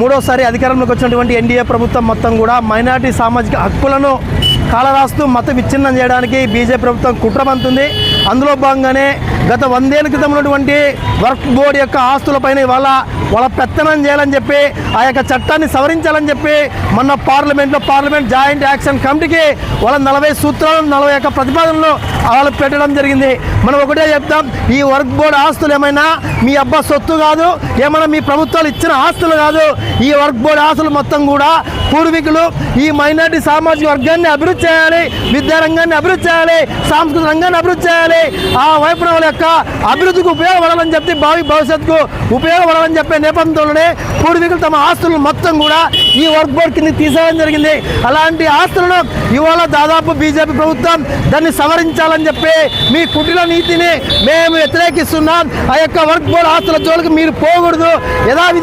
మూడోసారి అధికారంలోకి వచ్చినటువంటి ఎన్డీఏ ప్రభుత్వం మొత్తం కూడా మైనార్టీ సామాజిక హక్కులను కాలరాస్తూ మత విచ్ఛిన్నం చేయడానికి బీజేపీ ప్రభుత్వం కుట్రమంతుంది. అందులో భాగంగానే గత వందేళ్ళ క్రితం ఉన్నటువంటి వర్క్ బోర్డు యొక్క ఆస్తులపైన ఇవాళ వాళ్ళ పెత్తనం చేయాలని చెప్పి ఆ యొక్క చట్టాన్ని సవరించాలని చెప్పి మొన్న పార్లమెంట్లో పార్లమెంట్ జాయింట్ యాక్షన్ కమిటీకి వాళ్ళ నలభై సూత్రాలను నలభై యొక్క ప్రతిపాదనలు వాళ్ళు పెట్టడం జరిగింది. మనం ఒకటే చెప్తాం ఈ వర్క్ బోర్డు ఆస్తులు ఏమైనా మీ అబ్బా సొత్తు కాదు ఏమైనా మీ ప్రభుత్వాలు ఇచ్చిన ఆస్తులు కాదు ఈ వర్క్ బోర్డు ఆస్తులు మొత్తం కూడా పూర్వీకులు ఈ మైనార్టీ సామాజిక వర్గాన్ని అభివృద్ధి చేయాలి విద్యారంగాన్ని అభివృద్ధి చేయాలి సాంస్కృతిక రంగాన్ని అభివృద్ధి చేయాలి. ఆ వైపున వాళ్ళ యొక్క అభివృద్ధికి ఉపయోగపడాలని చెప్పి భావి భవిష్యత్తుకు ఉపయోగపడాలని చెప్పే నేపథ్యంలోనే పూర్వీకులు తమ ఆస్తులను మొత్తం కూడా ఈ వర్క్ బోర్డ్ కింద తీసేయడం జరిగింది. అలాంటి ఆస్తులను ఇవాళ దాదాపు బీజేపీ ప్రభుత్వం దాన్ని సవరించాలని చెప్పి మీ కుటిల నీతిని మేము వ్యతిరేకిస్తున్నాం. ఆ యొక్క వర్క్ బోర్డ్ ఆస్తుల జోలికి మీరు పోకూడదు. యథావిధంగా